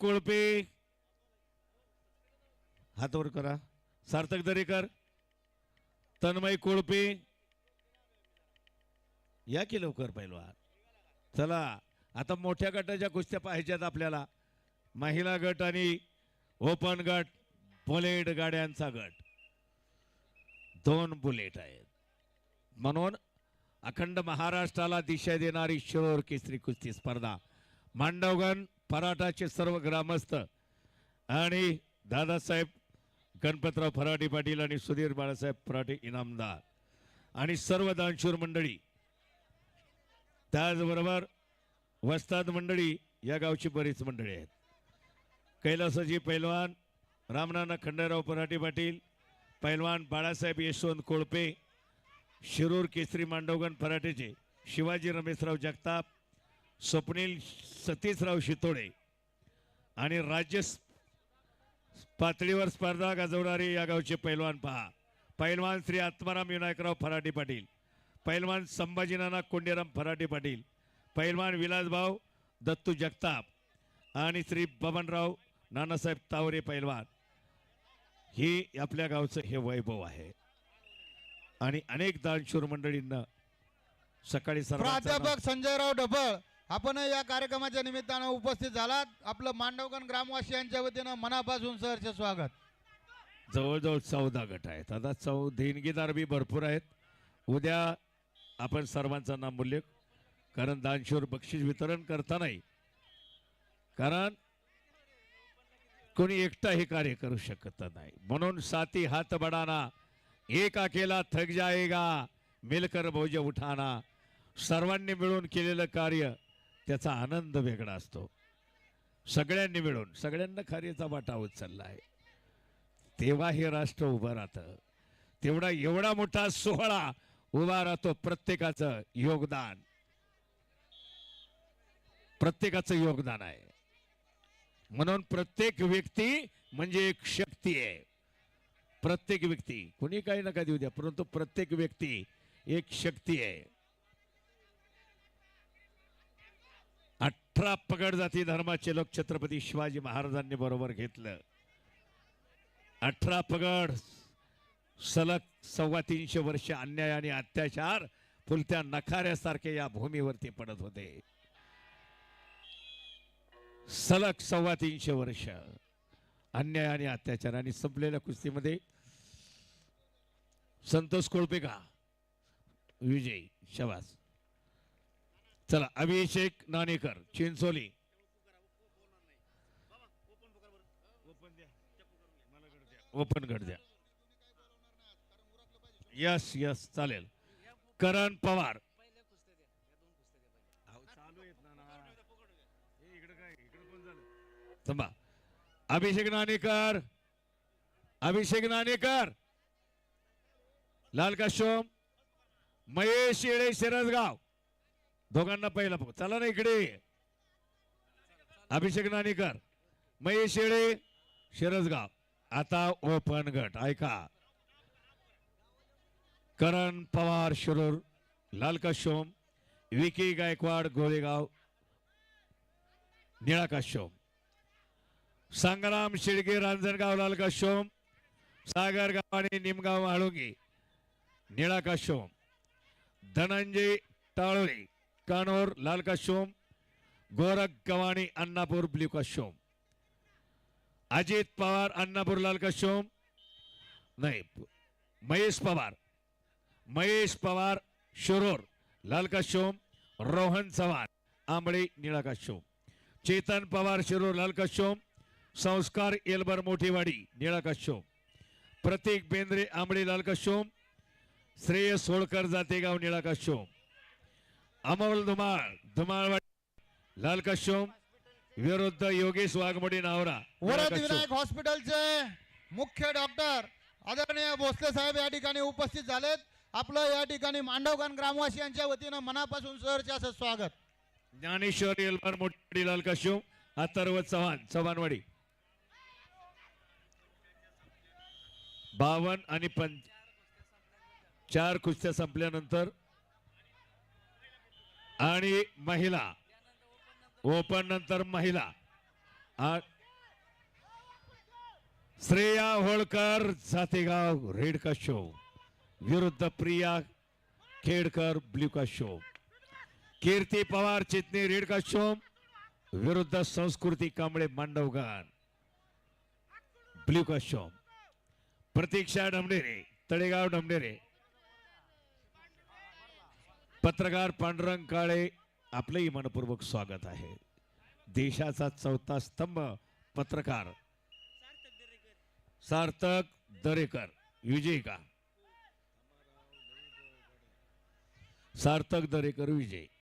कोळपे. हात वर करा. सार्थक दरेकर तन्मय कोळपे. या की लवकर पैलवान? चला आता मोठ्या गटाच्या कुस्त्या पाहायच्यात आपल्याला. महिला गट आणि ओपन गट बुलेट गाड्यांचा गट. दोन बुलेट आहेत. म्हणून अखंड महाराष्ट्राला दिशा देणारी शिरोर केसरी कुस्ती स्पर्धा. मांडवगण पराठाचे सर्व ग्रामस्थ आणि दादासाहेब गणपतराव फराटे पाटील आणि सुधीर बाळासाहेब फराटे इनामदार आणि सर्व दानशूर मंडळी. त्याचबरोबर वस्ताद मंडळी या गावची बरीच मंडळी आहेत. कैलासाजी पैलवान रामनाना खंडेराव फराटे पाटील पैलवान बाळासाहेब यशवंत कोळपे शिरूर केसरी मांडवगण पराठेचे शिवाजी रमेशराव जगताप स्वप्नील सतीशराव शितोडे आणि राज्य पातळीवर स्पर्धा गाजवणारे या गावचे पैलवान पहा. पैलवान श्री आत्माराम विनायकराव फराटे पाटील पैलवान संभाजीनाना कोंडेराम फराटे पाटील पैलवान विलासभाऊ दत्तू जगताप आणि श्री बबनराव नानासाहेब तावरे पैलवान. ही आपल्या गावचं हे वैभव आहे. आणि अनेक दानशूर मंडळींना सकाळी प्राध्यापक संजयराव ढबळ आपण या कार्यक्रमाच्या निमित्तानं उपस्थित झालात. आपलं मांडवगण ग्रामवासियांच्या वतीनं मनापासून सरचे स्वागत. जवळजवळ चौदा गट आहेत. आता चौ देणगीदार बी भरपूर आहेत. उद्या आपण सर्वांचा नामूल्य कारण दानशूर बक्षीस वितरण करता नाही. कारण कोणी एकटा हे कार्य करू शकत नाही. म्हणून साथी हात बडाना एक अकेला थक जाएगा मिलकर भोज उठाना. सर्वांनी मिळून केलेलं कार्य त्याचा आनंद वेगळा असतो. सगळ्यांनी मिळून सगळ्यांना कार्याचा वाटा उचलला आहे तेव्हा हे राष्ट्र उभं राहतं. तेवढा एवढा मोठा सोहळा उभा राहतो प्रत्येकाचं योगदान. प्रत्येकाचं योगदान आहे. म्हणून प्रत्येक व्यक्ती म्हणजे एक शक्ती आहे. प्रत्येक व्यक्ती कोणी काही नका देऊ द्या परंतु प्रत्येक व्यक्ती एक शक्ती आहे. अठरा पगड जाती धर्माचे लोक. छत्रपती शिवाजी महाराजांनी बरोबर घेतलं. अठरा पगड सलग सव्वा तीनशे वर्ष अन्याय आणि अत्याचार फुलत्या नखाऱ्यासारखे या भूमीवरती पडत होते. सलग सव्वा तीनशे वर्ष अन्याय आणि अत्याचार आणि संपलेल्या कुस्तीमध्ये संतोष कोळपे का विजय शवास चला अभिषेक नाणेकर चिंचोली. ओपन गट द्या. यस यस चालेल. करण पवार. थांबा. अभिषेक नाणेकर. अभिषेक नाणेकर. लाल काशोम महेश येळे शिरसगाव. दोघांना पहिला पक- चला ना इकडे. अभिषेक नाणेकर महेश शेळे शिरसगाव. आता ओपन गट ऐका. करण पवार शिरूर लालकाशोम विकी गायकवाड गोळेगाव निळा संग्राम शिडगे रांजणगाव लाल सागरगाव सागर गाव आणि निमगाव आळुंगी. निळा धनंजय टाळोळे. कानोर लाल काशोम गोरख गवाणी अण्णापूर ब्ल्यू काशोम अजित पवार अण्णापूर लाल काशोम नाही महेश पवार. महेश पवार शिरोर लाल काशोम रोहन चव्हाण आंबळे निळा काशोम चेतन पवार शिरोर लाल काशोम संस्कार एल्बर मोठेवाडी निळा काशोम प्रतीक बेंद्रे आंबळे लाल काशोम श्रेयस होळकर जातेगाव निळा काशोम अमोल धुमाळ धुमाळवाडी लाल काशोम विरुद्ध योगेश वाघमोडे नावरा. वरद. विनायक हॉस्पिटलचे मुख्य डॉक्टर आदरणीय भोसले साहेब या ठिकाणी उपस्थित झालेत. आपलं या ठिकाणी मांडवगण ग्रामवासियांच्या वतीनं मनापासून सहर्ष असं स्वागत. ज्ञानेश्वर एलबार मोठी लाल काशोम अथर्व चव्हाण चव्हाणवाडी. बावन आणि पंच चार कुस्त्या संपल्यानंतर आणि महिला. ओपन नंतर महिला. श्रेया होळकर जातेगाव रेड का शो विरुद्ध प्रिया खेडकर ब्ल्यू का शो कीर्ती पवार चितनी रेड का शो विरुद्ध संस्कृती कांबळे मांडवगान. ब्ल्यू का शो प्रतीक्षा डमडेरे तळेगाव डमडेरे. पत्रकार पांडुरंग काळे आपलंही मनपूर्वक स्वागत आहे. देशाचा चौथा स्तंभ पत्रकार. सार्थक दरेकर. विजय का? सार्थक दरेकर विजय.